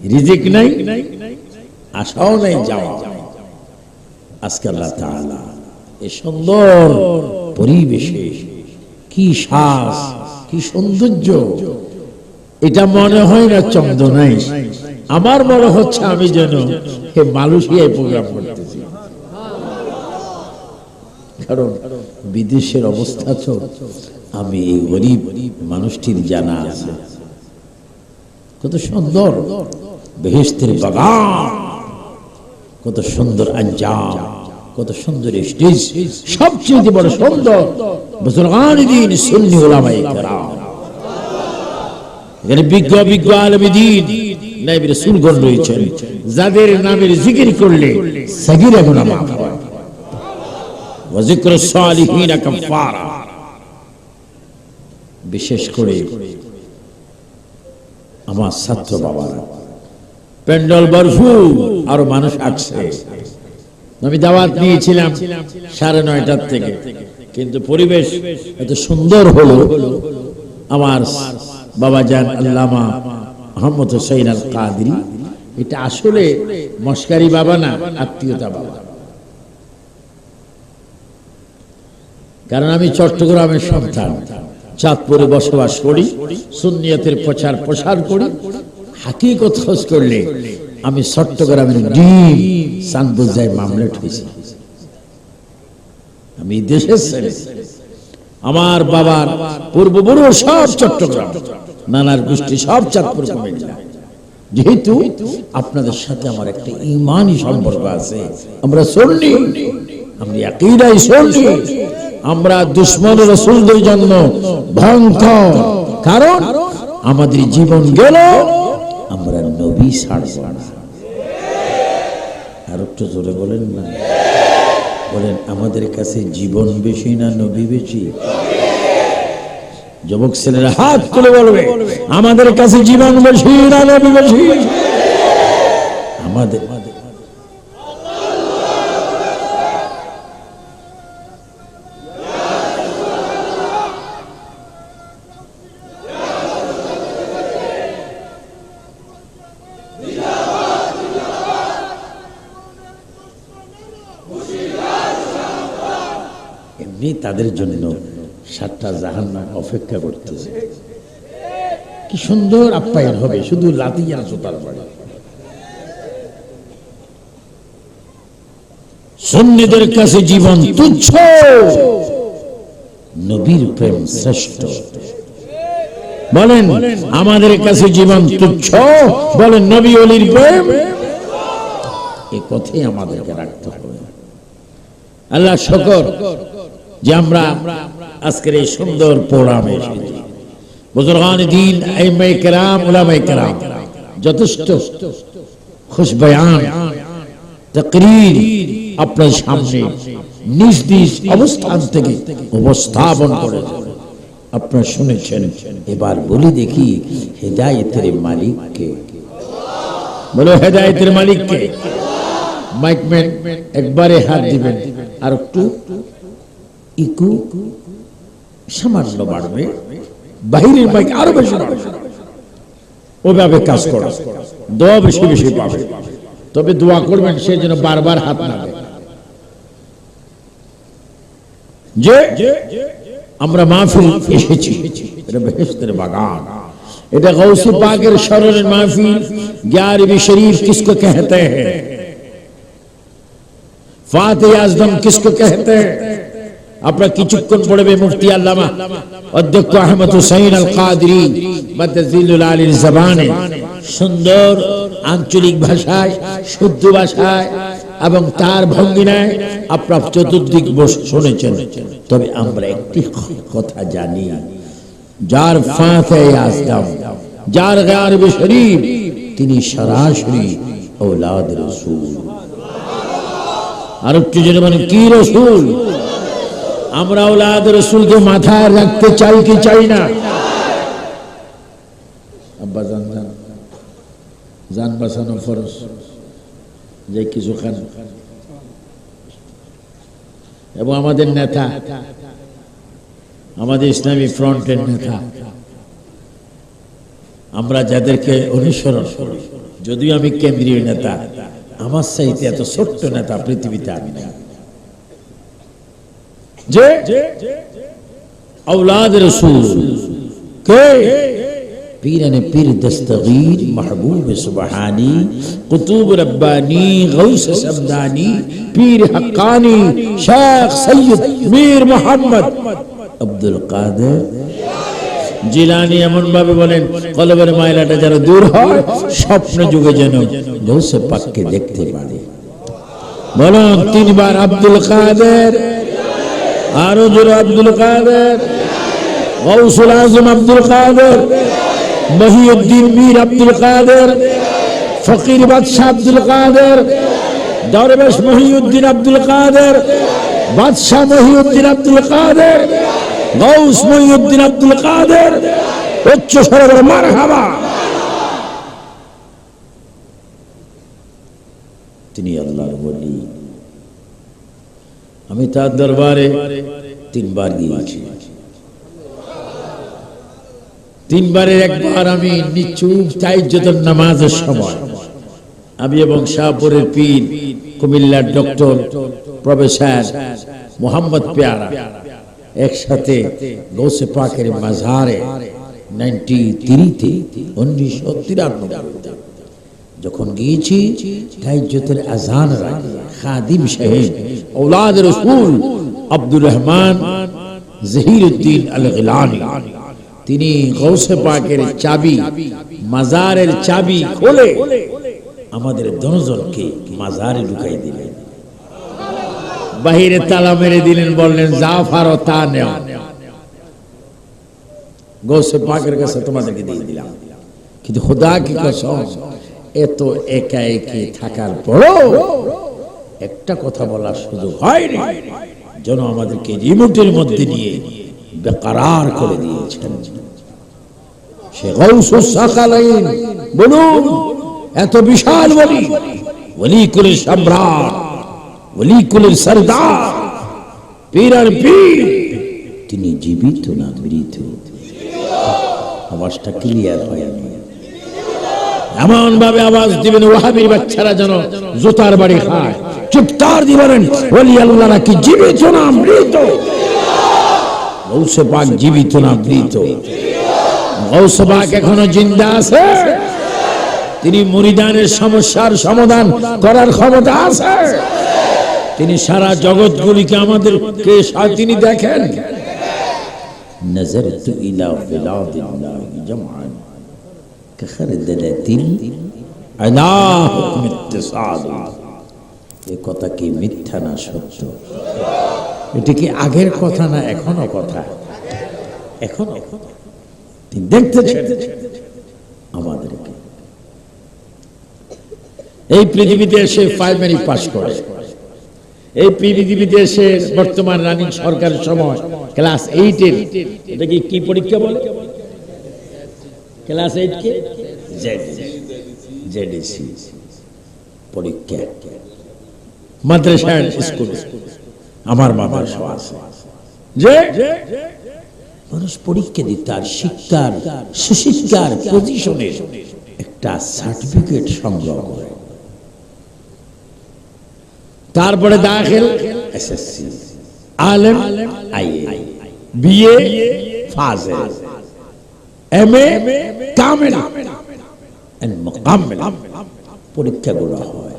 রিজিক নাই, আশাও নাই যাওয়া আজকে আল্লাহ তাআলা এই সুন্দর পরিবেশে কি শ্বাস কি সৌন্দর্য, এটা মনে হয় না চন্দ্রনাই আমার মনে হচ্ছে আমি যেন হে মালয়েশিয়ায় প্রোগ্রাম করতেছি। কারণ বিদেশের অবস্থা তো আমি এই গরিব মানুষটির জানা আছে। কত সুন্দর। বেহেস্তের বাগান। কত সুন্দর আঞ্জাম, কত সুন্দর স্টেজ, সবচেয়ে বড় সুন্দর বুজুর্গান দিন সুন্নি কেরাম। এখানে বিজ্ঞ বিজ্ঞ আলমী দিন নাইবের সুলগণ রয়েছেন, যাদের নামের জিকির করলে সাগিরা গুনাহ মাফ বিশেষ করে আমার ছাত্র বাবারা প্যান্ডল বরফু, আরও মানুষ আসছে। আমি দাওয়াত নিয়েছিলাম সাড়ে নয়টার থেকে, কিন্তু পরিবেশ এত সুন্দর হলো, আমার বাবা জান আল্লামা মোহাম্মদ হোসেন আল কাদরি এটা আসলে মস্কারি বাবা না, আত্মীয়তা বাবা। কারণ আমি চট্টগ্রামের সন্তান, চাঁদপুরে বসবাস করি, সুন্নিয়তের প্রচার প্রসার করি হাকিকত খোঁজ করলে আমি চট্টগ্রামের ডিম সানবুজায় মামলেট হয়েছি। আমি দেশের ছেলে। আমার বাবার পূর্ববুরু সব চট্টগ্রাম, নানার গোষ্ঠী সব চাঁদপুর কুমিল্লা। যেহেতু আপনাদের সাথে আমার একটা ইমানই সম্পর্ক আছে, আমরা শুননি আমরা একইরাই শুননি আমরা দুশ্মন রসুলদের জন্য ভয়ঙ্কর। কারণ আমাদের জীবন গেল আমরা নবী ছাড়ব না। আর একটু জোরে বলেন না। বলেন, আমাদের কাছে জীবন বেশি না নবী বেশি? যুবক ছেলেরা, হাত তুলে বলবে, আমাদের কাছে জীবন বেশি না নবী বেশি? আমাদের এমনি তাদের জন্য সাতটা জাহান অপেক্ষা করতেছে। কি সুন্দর আপ্যায়ন হবে, শুধু লাতিয়া জোতার পড়ে সন্ন্যদের কাছে জীবন তুচ্ছ। নবীর প্রেম শ্রেষ্ঠ। বলেন, আমাদের কাছে জীবন তুচ্ছ। বলেন, নবী অলির প্রেম। এ কথাই আমাদেরকে রাখতে হবে। আল্লাহ শকর। যে আমরা আজকের এই সুন্দর প্রোগ্রামে বুজুর্গান দিন আইমাই কেরাম উলামাই কেরাম, যথেষ্ট খুশ বয়ান, তাকরীর আপনার সামনে নিজ নিজ অবস্থান থেকে উপস্থাপন করেছেন আপনারা শুনেছেন, এবার বলি দেখি হেদায়েতের মালিককে। বলো হেদায়েতের মালিককে। মাইকম্যান একবারে হাত দিবেন, আর একটু ইকু সামান্য বাড়বে বাহিরের বাইক আরো বেশি ওভাবে কাজ করো দোয়া বেশি বেশি পাবে তবে দোয়া করবেন সে যেন বারবার হাত না যে আমরা মাহফিল এসেছি বেহেস্তের বাগান এটা গৌসি পাকের স্মরণের মাহফিল গ্যার বি শরীফ কিসকো কেহতে হ্যাঁ ফাতে আজদম কিসকো কেহতে হ্যাঁ আপনারা কিছুক্ষণ পড়বে মুফতি আল্লামা অধ্যক্ষ আহমদ হুসাইন আল কাদরি মাতাজিলুল আলীর জবানে। সুন্দর আঞ্চলিক ভাষায়, শুদ্ধ ভাষায় এবং তার ভঙ্গিনায় আপনার চতুর্দিক বসে শুনেছেন। তবে আমরা একটি কথা জানি, যার ফাতে আজম যার গারবে শরীফ, তিনি সরাসরি ঔলাদ রসুল। আর একটু জেনে মানে কি রসুল? আমরা ওলাদ রসুলকে মাথায় রাখতে চাই কি চাই না? আব্বা, জান বাঁচানো যে কিছু খান। এবং আমাদের নেতা, আমাদের ইসলামী ফ্রন্টের নেতা, আমরা যাদেরকে অনুসরণ যদিও আমি কেন্দ্রীয় নেতা, আমার চাইতে এত ছোট্ট নেতা পৃথিবীতে আমি নাই। جے اولاد رسول کہ پیرن پیر دستغیر محبوب سبحانی، قطوب ربانی، غوث سبدانی پیر حقانی، شیخ سید میر محمد عبد القادر জিলানি এমন ভাবে বলেন কলবের মাইলাটা যেন দূর হয় جنو جو سے پک کے دیکھتے পারে বলুন তিনবার আব্দুল عبدالقادر আরও জোরে আব্দুল কাদের। গৌসুল আজম আব্দুল কাদের। মহিউদ্দিন মীর আব্দুল কাদের। ফকির বাদশাহ আব্দুল কাদের। দরবেশ মহিউদ্দিন আব্দুল কাদের। বাদশাহ মহিউদ্দিন আব্দুল কাদের। গৌস মহিউদ্দিন আব্দুল কাদের। উচ্চ সরবর মার তিনি আল্লাহর বলি আমি তার দরবারে তিনবার গিয়েছি। তিনবারের একবার আমি নিচুপ তাইজ্জতের নামাজের সময় আমি এবং শাহপুরের পীর, কুমিল্লার ডক্টর, প্রফেসর মোহাম্মদ পেয়ারা একসাথে গৌসে পাকের মাঝারে নাইনটি থ্রিতে উনিশশো তিরানব্বই যখন গিয়েছি তাহাজ্জুদের আজান খাদিম সাহেব اولاد রাসূল আব্দুর রহমান জহিরউদ্দিন আল গিলানি তিনি গৌসে পাকের চাবি, মাজারের চাবি খোলে আমাদের দনজনকে মাজারে ঢুকাই দিলেন। বাহিরে তালা মেরে দিলেন, বললেন, জাফার ও তা নেও। গৌসে পাকের কাছে তোমাদেরকে দিয়ে দিলাম। কিন্তু খোদা কি কসম এত একা একে থাকার পরও একটা কথা বলার সুযোগ হয়নি। যেন আমাদেরকে রিমোটের মধ্যে নিয়ে বেকারার করে দিয়েছেন। সে গৌসুস সাকালাইন, বলুন, এত বিশাল বলি ওলি কুলের সম্রাট ওলি কুলের সরদার পীর আর পীর, তিনি জীবিত না মৃত আওয়াজটা ক্লিয়ার হয়নি। এমন ভাবে আওয়াজ দিবেন ওহাবির বাচ্চারা যেন জুতার বাড়ি খায়। চুপতার দিবেন ওলি আল্লাহ নাকি জীবিত না মৃত? গৌসে পাক জীবিত না মৃত? গৌসে পাক এখনও জিন্দা আছে? তিনি মরিদানের সমস্যার সমাধান করার ক্ষমতা আছে? তিনি সারা জগৎগুলিকে আমাদের আমাদেরকে তিনি দেখেন। নজর তু ইলা বিলাদিল্লাহি জামআন। এ কথা কি মিথ্যা না সত্য? কি আগের কথা না এখনও কথা? এখনও তিনি আমাদেরকে। এই পৃথিবীতে এসে প্রাইমারি পাস করে। এই পৃথিবীতে এসে বর্তমান রানিং সরকারের সময় ক্লাস এইটের এটা কি কি পরীক্ষা বলে? ক্লাস এইট কে? জেডিসি পরীক্ষা মাদ্রাসার স্কুল। আমার মাদ্রাসা আছে। যে মানুষ পরীক্ষা দিত তার শিক্ষার সুশিক্ষার পজিশনের একটা সার্টিফিকেট সংগ্রহ করে। তারপরে দাখিল এসএসসি। আলেম আইএ বিএ ফাজেল এমএ কামেল এন্ড মুকাম্মেল। পরীক্ষাগুলো হয়।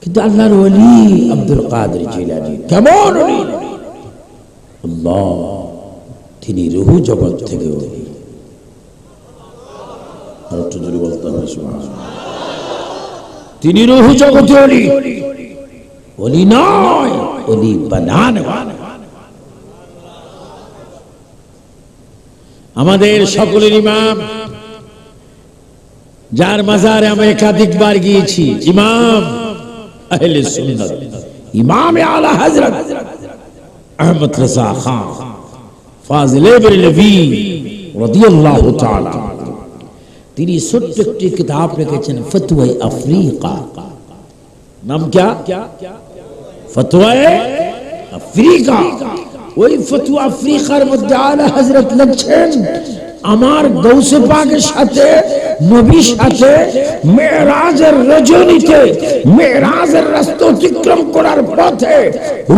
কিন্তু আল্লাহর ওলি আব্দুল কাদের জিলানী কেমন আল্লাহ, তিনি রুহু জগৎ থেকে ওলি। আর জোরে বলতে হবে তিনি রুহু জগতে ওলি। ওলি নয়, ওলি বানানে। আমাদের সকলের ইমাম। যার মাজারে আমি একাধিকবার গিয়েছি। ইমাম আহলে সুন্নাত। ইমাম আলা হযরত আহমদ রাজা খান, ফাজিল বেরলভি রাদিয়াল্লাহু তাআলা। তিনি ছোট্ট একটি কিতাব লিখেছেন, ফতওয়ায়ে আফ্রিকা। নাম क्या ফতোয়ায়ে আফ্রিকা। ওই ফতোয়া আফ্রিকার মধ্যে আলা হযরত লিখছেন আমার গৌসে পাকের সাথে, নবীর সাথে মেয়েরাজের রজনীতে মেয়েরাজের রাস্তা অতিক্রম করার পথে,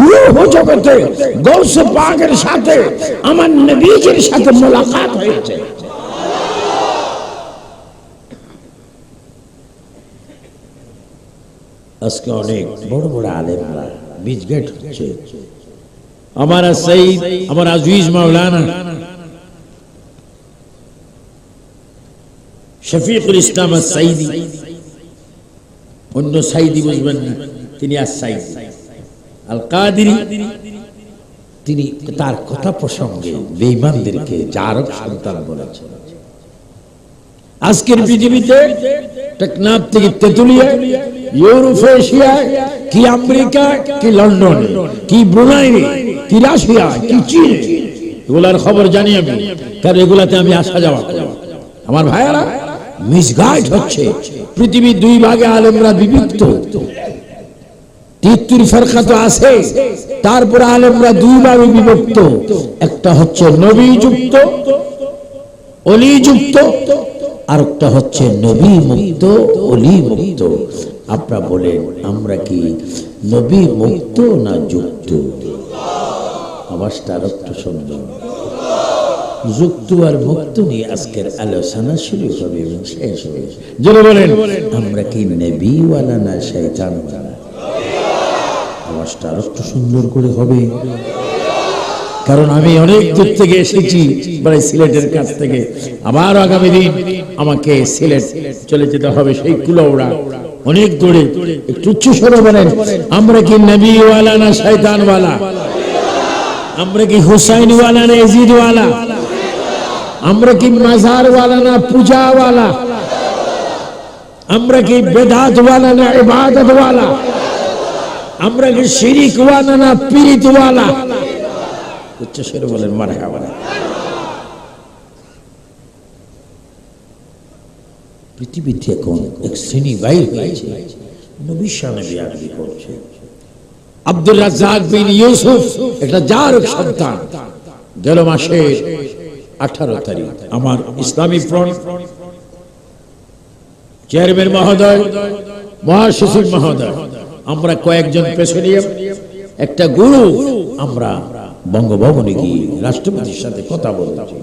রূহ জগতে গৌসে পাকের সাথে, আমার নবীজির সাথে মোলাকাত হয়েছে। আজকে অনেক বড় বড় আলেমরা বীজগেট হচ্ছে। আমার সঈদ আমার আজিজ মাওলানা শফিকুল ইসলাম সাইদি অন্য সাইদি বুঝবেন না তিনি আর সাইদ আল কাদিরি তিনি তার কথা প্রসঙ্গে বেঈমানদেরকে জারক সন্তান বলেছেন আজকের পৃথিবীতে টেকনাফ থেকে তেতুলিয়া ইউরোপ এশিয়া কি আমেরিকা, কি লন্ডন, কি ব্রুনাই কি রাশিয়া কি চীন? এগুলার খবর জানি আমি, কারণ এগুলাতে আমি আসা যাওয়া আমার ভাইয়ারা, মিসগাইড হচ্ছে। দুই ভাগে আলেমরা বিভক্ত। তিত্তুর ফেরকা তো আছে, তারপরে আলেমরা দুই ভাগে বিভক্ত। একটা হচ্ছে নবী যুক্ত অলি যুক্ত আর একটা হচ্ছে নবী মুক্ত অলি মুক্ত আপনারা বলেন আমরা কি নবী মুক্ত না যুক্ত? আওয়াজটা আর একটু যুক্ত আর মুক্ত নিয়ে আজকের আলোচনা শুরু হবে এবং শেষ হবে। বলেন, আমরা কি নবীওয়ালা না আর একটু সুন্দর করে হবে। কারণ আমি অনেক দূর থেকে এসেছি মানে সিলেটের কাছ থেকে। আবার আগামী দিন আমাকে সিলেট চলে যেতে হবে সেই কুলৌড়া অনেক দূরে, একটু উচ্চ স্বরে বলেন, আমরা কি নবীওয়ালা না শয়তানওয়ালা? আমরা কি হুসাইনওয়ালা না এজিদওয়ালা আমরা কি মাজারওয়ালা না পূজাওয়ালা? আমরা কি বেদাতওয়ালা না ইবাদতওয়ালা? আমরা কি শিরিকওয়ালা না পীরিতওয়ালা? উচ্চ স্বরে বলেন মারহাবা পৃথিবীতে এখন এক শ্রেণি বাইর হয়েছে নবীর সামনে বিয়াদি করছে। আব্দুল রাজ্জাক বিন ইউসুফ একটা জারক সন্তান। গেল মাসের আঠারো তারিখ। আমার ইসলামী ফ্রন্ট চেয়ারম্যান মহোদয়, মহাসচিব মহোদয়, আমরা কয়েকজন পেছনিয়ে একটা গুরু আমরা বঙ্গভবনে গিয়ে রাষ্ট্রপতির সাথে কথা বলছি।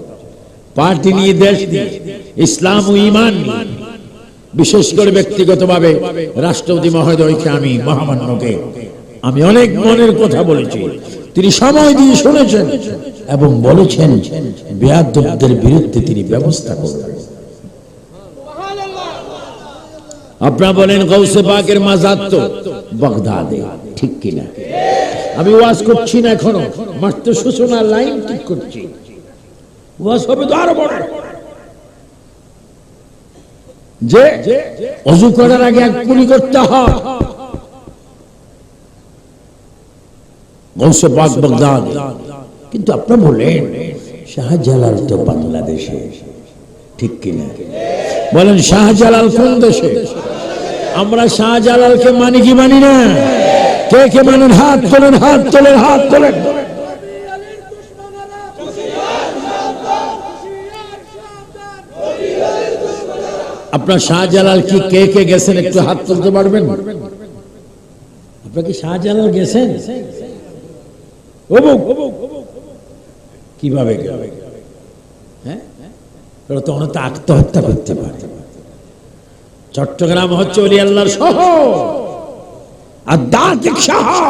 পার্টি নিয়ে দেশ নিয়ে ইসলাম ও ইমান নিয়ে। বিশেষ করে ব্যক্তিগতভাবে রাষ্ট্রপতি মহোদয়কে আমি মহামান্যকে। আমি অনেক মনের কথা বলেছি। তিনি সময় দিয়ে শুনেছেন এবং বলেছেন বেয়াদবদের বিরুদ্ধে তিনি ব্যবস্থা করবেন। আপনারা বলেন গৌসে পাকের মাজার তো বাগদাদে, ঠিক কিনা? আমি ওয়াজ করছি না এখনও, মাত্র সূচনা লাইন ঠিক করছি। ওয়াজ হবে তো আরও বড়। যে অজু করার আগে এক পুলি করতে হয়। কিন্তু আপনারা বলেন, শাহজালাল তো বাংলাদেশে। ঠিক কিনা? বলেন, শাহজালাল কোন দেশে? আমরা শাহজালালকে মানি কি মানি না? কে কে মানেন? হাত তোলেন হাত তোলেন হাত তোলেন। আপনার শাহজালাল কি কে কে গেছেন একটু হাত তুলতে পারবেন? আপনার কি শাহজালাল গেছেন? কীভাবে হ্যাঁ? ওরা তো আত্মহত্যা করতে পারে। চট্টগ্রাম হচ্ছে অলি আল্লাহর শহর। দাঁতিক শহর।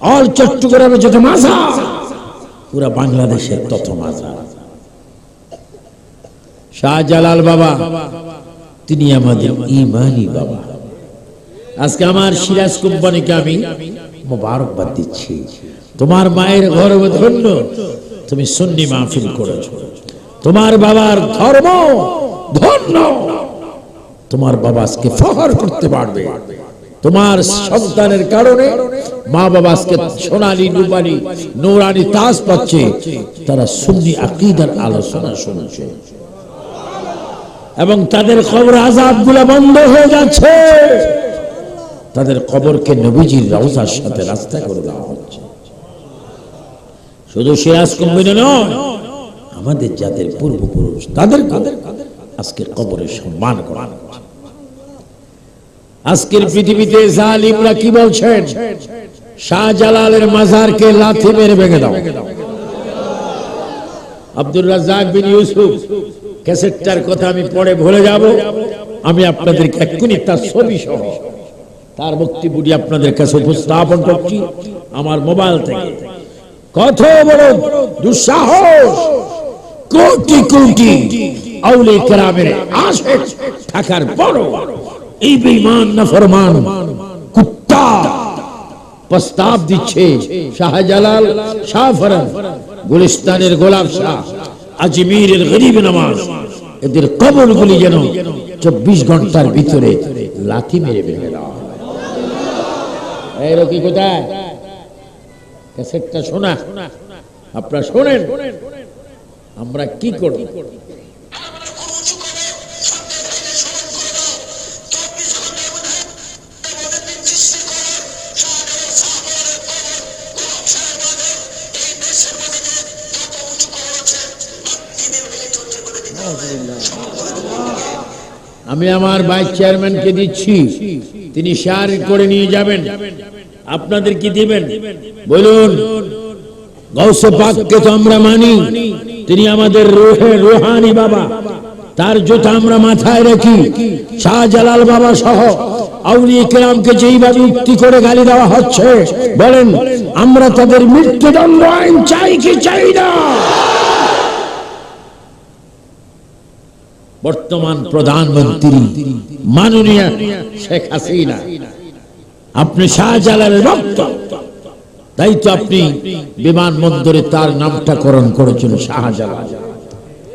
অল চট্টগ্রামে যত মাজা পুরা বাংলাদেশের তত মাজা শাহজালাল বাবা, তিনি আমাদের ইমানি বাবা। আজকে আমার সিরাজ কোম্পানিকে আমি মোবারকবাদ দিচ্ছি। তোমার মায়ের গর্ব ধন্য তুমি সুন্নি মাহফিল করেছ। তোমার বাবার ধর্ম ধন্য। তোমার বাবা আজকে ফখর করতে পারবে। তোমার সন্তানের কারণে মা বাবা আজকে সোনালী, রূপালী, নৌরানি তাজ পাচ্ছে। তারা সুন্নি আকিদার আলোচনা শুনছে। এবং তাদের কবর আজাবগুলা বন্ধ হয়ে যাচ্ছে তাদের কবরকে নবীজির রওজার সাথে রাস্তা করে দেওয়া হচ্ছে। শুধু সিরাজ কোম্পানি নয়, আমাদের যাদের পূর্বপুরুষ, তাদের আজকে কবরে সম্মান করা আজকের পৃথিবীতে জালিমরা কি বলছেন? শাহজালালের মাজারকে লাথি মেরে ভেঙে দাও। আব্দুর রাজ্জাক বিন ইউসুফ ক্যাসেটটার কথা আমি পরে ভুলে যাব। আমি আপনাদেরকে এক্ষুনি তার ছবি সহ তার বক্তব্যটি আপনাদের কাছে উপস্থাপন করছি আমার মোবাইল থেকে। কত বড় দুঃসাহস, কোটি কোটি আউলে কেরামের আশেক থাকার পরও এই বেঈমান না ফরমান কুত্তা প্রস্তাব দিচ্ছে শাহজালাল শাহফরান গুলিস্তানের গোলাপ শাহ। আজমিরের গরিব নামাজ। এদের কবরগুলি যেন চব্বিশ ঘণ্টার ভিতরে লাথি মেরে হয়। এই কোথায়? ক্যাসেটটা শোনা। আপনারা শোনেন। আমরা কি করব? আমি আমার ভাইস চেয়ারম্যানকে দিচ্ছি। তিনি শেয়ার করে নিয়ে যাবেন। আপনাদের কি দিবেন। বলুন মানি। তিনি আমাদের রোহে বাবা। তার আমরা মাথায় রাখি। শাহজালাল বাবা সহ করে গালি দেওয়া হচ্ছে, বলেন, আমরা তাদের মৃত্যুদণ্ড আইন চাই কি চাই না? বর্তমান প্রধানমন্ত্রী মাননীয় শেখ হাসিনা। আপনি শাহজালালের ভক্ত তাই তো আপনি বিমানবন্দরে তার নামটাকরণ করেছেন শাহজালাল।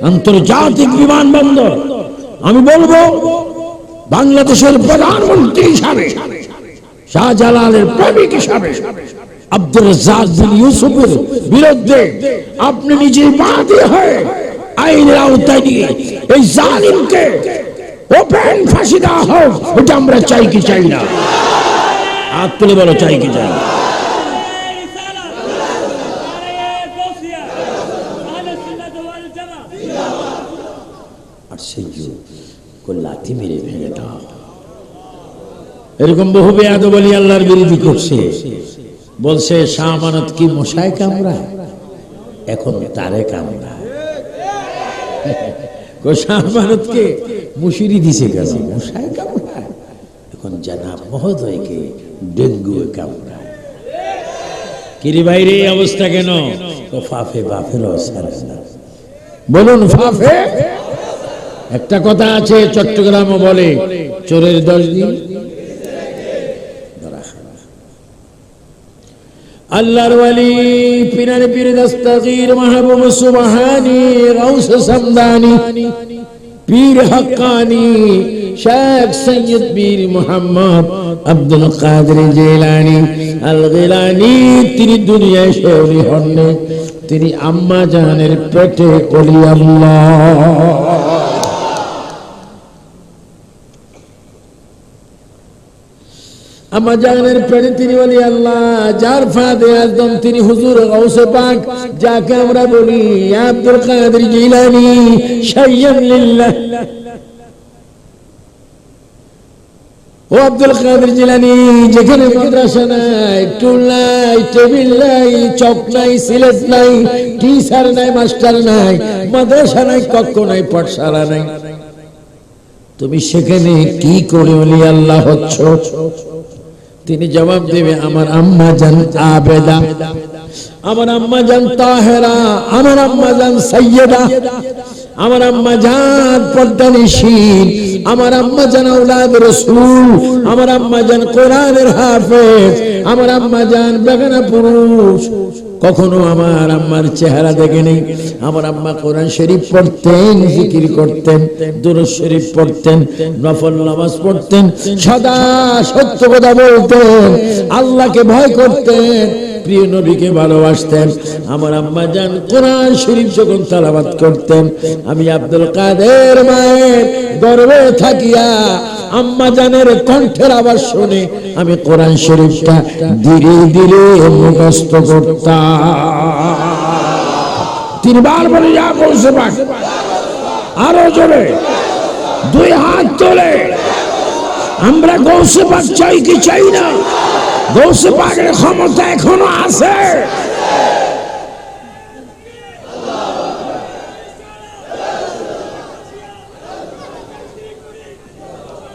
আন্তর্জাতিক বিমানবন্দর। আমি বলব, বাংলাদেশের প্রধানমন্ত্রী হিসাবে, শাহজালালের প্রেমিক হিসাবে আব্দুল রাজ্জাক ইউসুফের বিরুদ্ধে আপনি নিজে বাদী হয়ে আইনের আওতায় নিয়ে এই জালিমকে ওপেন ফাঁসি দেওয়া হোক, ওটা আমরা চাই কি চাই না। হাত তুলে বলো, চাই কি চাই না। আর সেই লাথি মেরে ভেঙে দাও এরকম বহু বেয়াদ বলি আল্লাহর বিরোধী করছে। বলছে, শাহ মানত কি মশায় কামরা এখন তারে কামরা মুশিরি দিছে কেন? মশায় কামড়ায়। এখন মহোদয়কে ডেঙ্গু কামড়ায়। কিরি বাইরে এই অবস্থা কেন? তো ফাফে বাফের বলুন ফাফে। একটা কথা আছে, চট্টগ্রামও বলে, চোরের দশ দিন ধরা খায়। আল্লাহর ওয়ালি পিনার পীর দস্তগীর মাহবুব সুবহানি, গাউস সামদানি, পীর হক্কানি, শেখ সৈয়দ পীর মোহাম্মদ আব্দুল কাদের জেলানি আল গিলানি তিনি দুনিয়ায় শেওলি হননি, তিনি আম্মা জাহানের পেটে অলি আল্লাহ। আমার জাহানের পেটে তিনি বলি, আল্লাহ, যার ফাদে তিনি হুজুর গৌসে পাক, যাকে আমরা বলি আব্দুল কাদের শাইয়ান লিল্লাহ। ও আব্দুল কাদের জিলানি, যেখানে মাদ্রাসা নাই, টুল নাই, টেবিল নাই, চক নাই, সিলেট নাই, টিচার নাই, মাস্টার নাই, মাদ্রাসা নাই, কক্ষ নাই, পাঠশালা নাই। তুমি সেখানে কি করে আল্লাহ হচ্ছ? তিনি জবাব দেবে, আমার আম্মা জান আবেদা, আমার আম্মা জান তাহেরা, আমার আম্মা জান সৈয়দা আমার আম্মা জান পদ্মানিশীন আমার আম্মা জান আউলাদ রসুল, আমার আম্মা জান কোরআনের হাফেজ, আমার আম্মা জান বেগানা পুরুষ। কখনো আমার আম্মার চেহারা দেখে নেই আমার আম্মা কোরআন শরীফ পড়তেন, জিকির করতেন, দুরুদ শরীফ পড়তেন, নফল নামাজ পড়তেন, সদা সত্য কথা বলতেন, আল্লাহকে ভয় করতেন। প্রিয় নবীকে ভালোবাসতেন। আমার আম্মা জান কোরআন শরীফ যখন তালাবাত করতেন, আমি আব্দুল কাদের মায়ের গর্বে থাকিয়া আম্মা জানের কণ্ঠের আওয়াজ শুনে আমি কোরআন শরীফটা ধীরে ধীরে মুখস্থ করতাম। তিনবার বলে যা পাক আরও জোরে, দুই হাত তোলে, আমরা গৌসে পাক চাই কি চাই না? গৌসে পাকের ক্ষমতা এখনও আছে।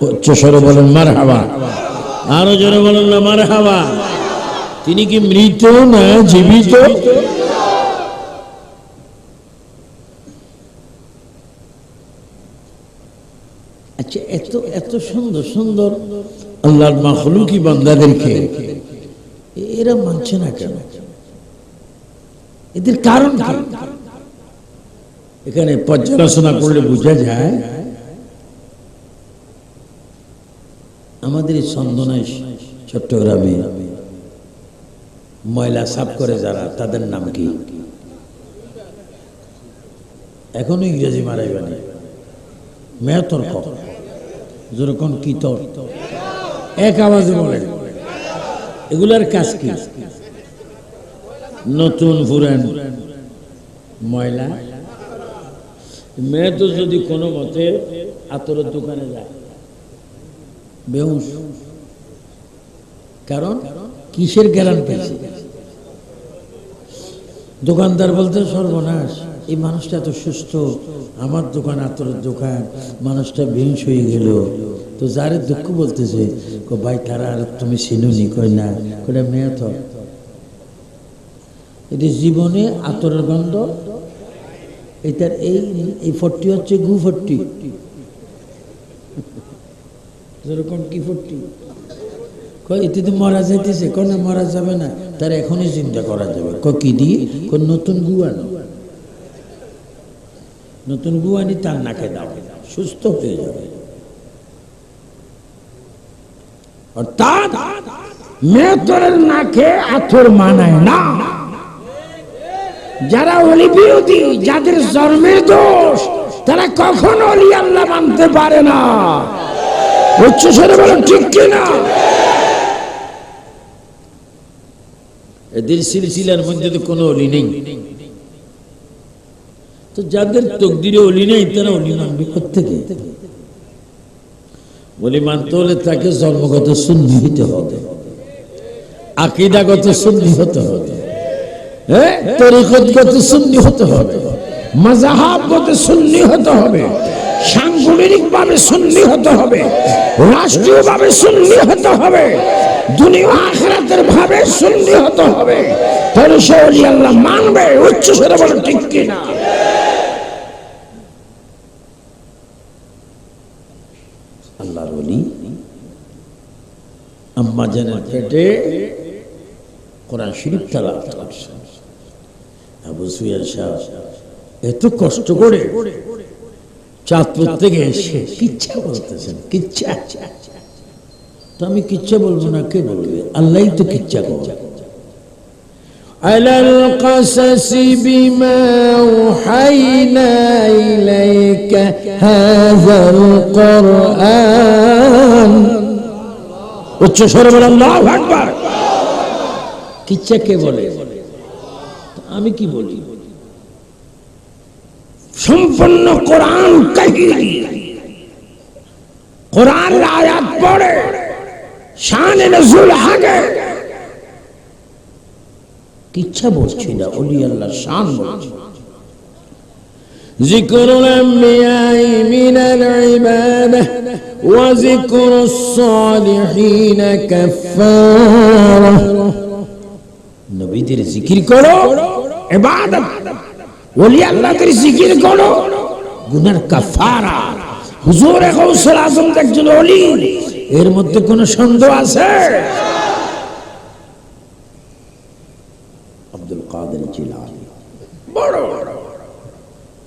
উচ্চ স্বরে বলেন মার হাবা আরও জোরে বলেন না মার হাবা তিনি কি মৃত না জীবিত? আচ্ছা এত এত সুন্দর সুন্দর আল্লাহর মাখলুকি বান্দাদেরকে। এরা মানছে না কেন? এদের কারণ এখানে পর্যালোচনা করলে বোঝা যায়, আমাদের এই চন্দনায় চট্টগ্রামে ময়লা সাফ করে যারা, তাদের নাম কি? এখনও ইংরেজি মারাইবানি। মেয়তর্ক যেরকম কি তর এক আওয়াজে বলেন এগুলার কাজ কি? নতুন ফুরান ময়লা? মেয়ে তো যদি কোনো মতে আতরের দোকানে যায় কারণ কিসের জ্ঞান পেয়েছে দোকানদার বলতে সর্বনাশ, এই মানুষটা এত সুস্থ, আমার দোকান আতরের দোকান, মানুষটা বেহুশ হয়ে গেল। তো যারে দুঃখ বলতেছে কো ভাই, তারা আর তুমি চিনুনি? কই না। কইটা মেয়ে তো। এটি জীবনে আতরের গন্ধ। এটার এই এই ফট্টি হচ্ছে গু ফট্টি। যেরকম কি ফট্টি। এতে তো মারা যাইতেছে। কোন মারা যাবে না। তার এখনই চিন্তা করা যাবে। ক কি দিয়ে কোন নতুন গু আনো। নতুন গুয়ানি তার নাকে দাও। সুস্থ হয়ে যাবে। অর্থাৎ মেয়তরের নাকে আথর মানায় না। যারা অলি বিরোধী, যাদের জন্মের দোষ, তারা কখনো অলি আল্লাহ মানতে পারে না। বলেন, ঠিক কিনা? এদের সিলসিলার মধ্যে তো কোনো অলি নেই। তো যাদের তকদিরে অলি নেই, তারা অলি মানবে কোথেকে অলি মানতে হলে তাকে জন্মগত সুন্নি হতে হবে। আকিদাগত সুন্নি হতে হবে। তরিকতগত হতে হবে। মাজাহাবগত হতে হবে। ভাবে সুন্নি হতে হবে। রাষ্ট্রীয় ভাবে সুন্নি হতে হবে। দুনিয়া আখরাতের ভাবে সুন্নি হতে হবে। তাহলে সে আল্লাহ মানবে, উচ্চ স্বরে বলে, ঠিক কিনা আল্লাহর অলি আম্মা জানের পেটে কোরআন শরীফ তালা করছেন আবু সুয়ার শাহ এত কষ্ট করে চাঁদপুর থেকে এসে কিচ্ছা বলতেছেন কিচ্ছা তো আমি কিচ্ছা বলবো না কে বলবে আল্লাহ তো কিচ্ছা করবে على القصص بما أوحينا إليك هذا القرآن উচ্চ স্বরে বলে আল্লাহ আকবার কিচ্ছা কে বলে আমি কি বলি সম্পূর্ণ কোরআন কাহিনী কোরআন আয়াত পড়ে শান নজুল আগে কিচ্ছা বলছি না অলি আল্লাহ শান বলছি ذكر الأنبياء من العبادة وذكر الصالحين كفارة নবীদের জিকির করো ইবাদত ওলি আল্লাহদের জিকির করো গুনার কাফারা হুজুর গৌসুল আজম একজন ওলি এর মধ্যে কোনো সন্দেহ আছে আব্দুল কাদের জিলানী বড়